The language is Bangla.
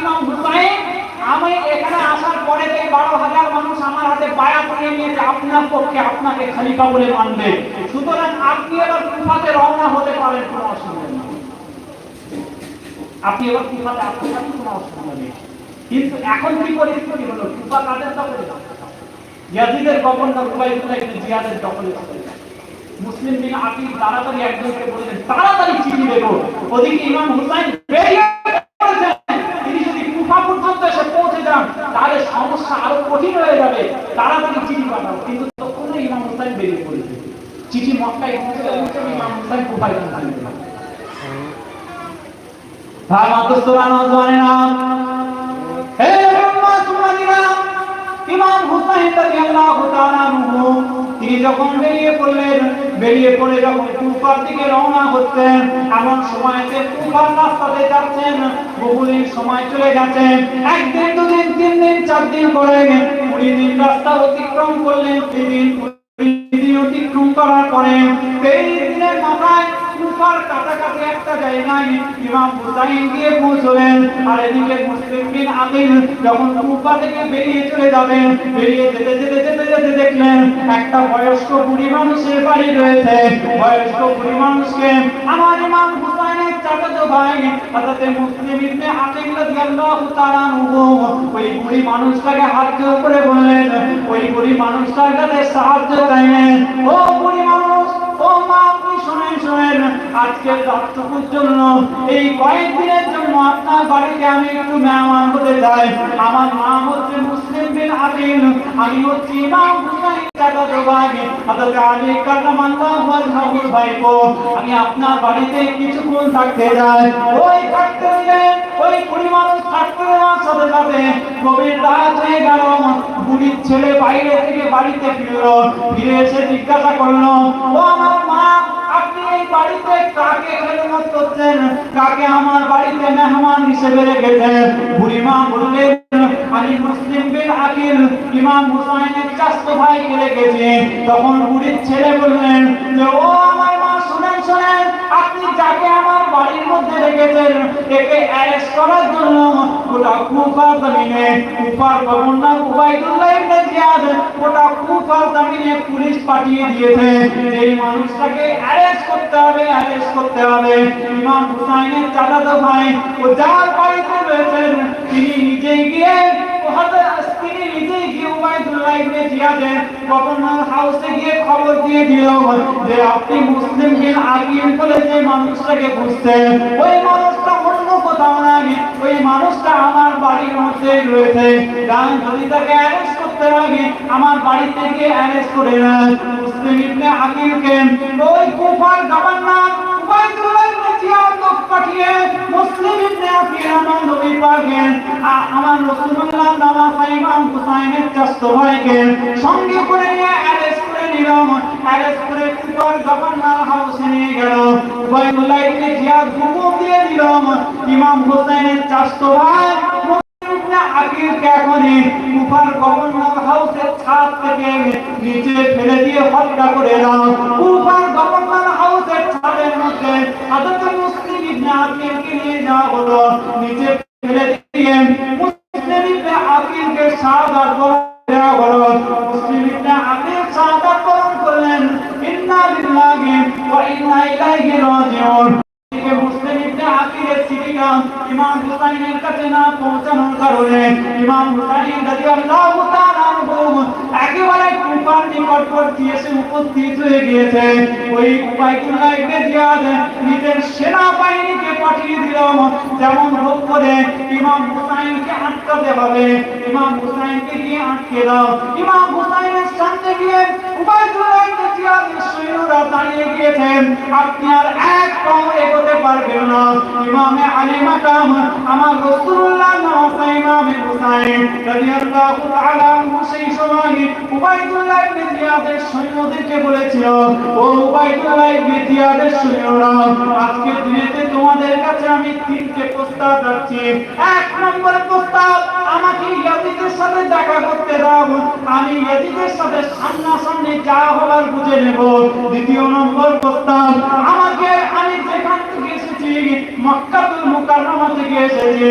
ইমাম হুসাইন, আমি এখানে আসার পরে বারো হাজার মানুষ আমার হাতে বায়াত নিয়ে নিয়েছে, আপনার পক্ষে আপনাকে খলিফা বলে মানবে। সুতরাং আপনি এবার কুফাতে রওনা হতে পারেন, কোনো অসুবিধা আপনি এবার কুফাতে আসতে পারেন, কোনো অসুবিধা নেই। কিন্তু এখন কি পরিস্থিতি হলো? কুফা কাদের দখলে? ইয়াজিদের গভর্নর উবাইদুল্লাহ ইবনে জিয়াদের দখলে। মুসলিম বিন আকিল তাড়াতাড়ি একজনকে বললেন, তাড়াতাড়ি চিঠি দেবো ওদিকে ইমাম হুসাইন বেরিয়ে পড়েছেন। তিনি যদি কুফা পর্যন্ত এসে পৌঁছে যান তাহলে সমস্যা আরও কঠিন হয়ে যাবে তাড়াতাড়ি চিঠি পাঠাও কিন্তু তখন ইমাম হুসাইন বেরিয়ে পড়েছে চিঠি মক্কায় মাতুস্তরা হে তাআলা তিনি যখন বেরিয়ে পড়লেন, বেরিয়ে পড়ে যখন কুফার দিকে রওনা হচ্ছেন, এমন সময়তে কুফার রাস্তাতে যাচ্ছেন, বহুদিন সময় চলে যাচ্ছেন একদিন, দুদিন, তিন দিন, চার দিন করে কুড়ি দিন রাস্তা অতিক্রম করলেন তিন। করার পরে দিনের মাথায় কুফার কাছাকাছি একটা জায়গায় ইমাম হুসাইন গিয়ে পৌঁছলেন। আর এদিকে মুসলিম বিন আকিল যখন কুফা থেকে বেরিয়ে চলে যাবেন, বেরিয়ে যেতে যেতে যেতে যেতে দেখলেন একটা বয়স্ক বুড়ি মানুষের বাড়ি রয়েছে। বয়স্ক বুড়ি মানুষকে আমার ইমাম হুসাইনের ভাই হযরত মুসলিম ইবনে আকিল রাদিয়াল্লাহু তাআলা ওই বুড়ি মানুষটাকে হাত করে বললেন ওই মানুষটার কাছে সাহায্য চাইলেন ও বুড়ি মানুষ, ও মা, আপনি শুনেন শুনেন আজকের রাতটুকুর জন্য, এই কয়েকদিনের জন্য আপনার বাড়িতে আমি একটু মেহমান হতে চাই আমার নাম হচ্ছে মুসলিম বিন আকিল আমি হচ্ছি ইমাম হুসাইন আমি আপনার বাড়িতে কিছুক্ষণ থাকতে যাই। ওই থাকতে ওই বুড়ি মানুষ থাকতে সাথে সাথে গভীর রাত হয়ে গেল। বুড়ির ছেলে বাইরে থেকে বাড়িতে ফিরলো। ফিরে এসে জিজ্ঞাসা করল, ও আমার মা বাড়িতে কাকে খেদমত করছেন? কাকে আমার বাড়িতে মেহমান হিসেবে রেখেছেন? বুড়ি মা বললেন, আমি মুসলিম বিন আকিল, ইমাম হুসাইনের চাচতো ভাইকে তখন বুড়ির ছেলে বললেন ও আমার শুনেন আপনি যাকে আমার বাড়ির মধ্যে রেখেছেন, একে অ্যারেস্ট করার জন্য গোটা কুফা জমিনে কুফার গভর্নর উবাইদুল্লাহ ইবনে জিয়াদ গোটা কুফা জমিনে পুলিশ পাঠিয়ে দিয়েছে। এই মানুষটাকে অ্যারেস্ট করতে হবে, অ্যারেস্ট করতে হবে। ইমাম হুসাইনের চাচাতো ভাই ও যার বাড়িতে রয়েছেন, তিনি নিজে গিয়ে হযরত জিয়াদের গভর্নর হাউসে গিয়ে খবর দিয়ে দিল যে আপনি মুসলিম বলে যে মানুষটাকে ওই মানুষটা অন্য কোথাও নাই। ওই মানুষটা আমার বাড়ির মধ্যে রয়েছে। যদি তাকে অ্যারেস্ট করতে লাগে, আমার অ্যারেস্ট করে মুসলিম ইবনে ওই গভর্নর পাঠিয়ে মুসলিম আমার ইমাম হুসাইনের ভাইকে সঙ্গে করে নিয়ে অ্যারেস্ট করে অ্যারেস্ট করে গভর্নর হাউসে নিয়ে গেল। হুকুম দিয়ে ইমাম হুসাইনের চাচতো ভাই নিচে ফেলে দিয়ে করে হাউসের ছাদের মধ্যে নিচে ফেলে ইলাইহি রাজিউন এদিকে পাঠিয়ে দিল যেমন হোক করে ইমাম হুসাইনকে আটকাতে হবে। ইমাম হুসাইনকে গিয়ে আটকে দাও। ইমাম হুসাইনের সামনে গিয়ে উবাইদুল্লাহ ইবনে দাঁড়িয়ে গিয়েছেন, আপনি আর এক পাও এগোতে পারবেন না। ইমামে আলী মাকাম, আমার রাসূলুল্লাহ নওয়াজ ইমামে হুসাইন রাদিয়াল্লাহু তাআলা সেই সময় উবাইদুল্লাহ ইবনে জিয়াদের সৈন্যদেরকে বলেছিল, ও উবাইদুল্লাহ ইবনে জিয়াদের সৈন্যরা আজকে দিনেতে তোমাদের কাছে আমি তিনটে প্রস্তাব রাখছি। এক নম্বর প্রস্তাব, আমাকে ইয়াজিদের সাথে দেখা করতে দাও। আমি ইয়াজিদের সাথে যা হবার বুঝে নেব। দ্বিতীয় নম্বর প্রস্তাব, আমাকে আমি যেখান থেকে এসেছি, মক্কাতুল মুকাররমা থেকে এসেছি।